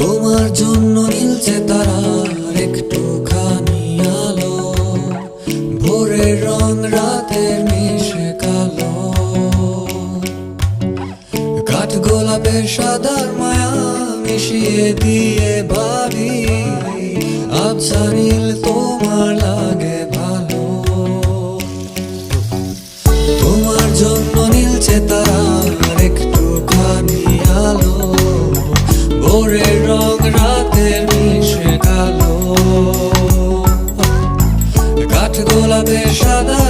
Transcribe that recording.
তোমার জন্য নীলছে তারা একটুখানি আলো। ভোরের রং রাতের মিশে কালো। কাঠ গোলাপের সাদার মায়া মিশিয়ে দিয়ে বাড়ি আবছা নীল তোমার লাগে ভালো। তোমার জন্য নীলছে তারা একটুখানি আলো। ভোরের গোলাপের সাদা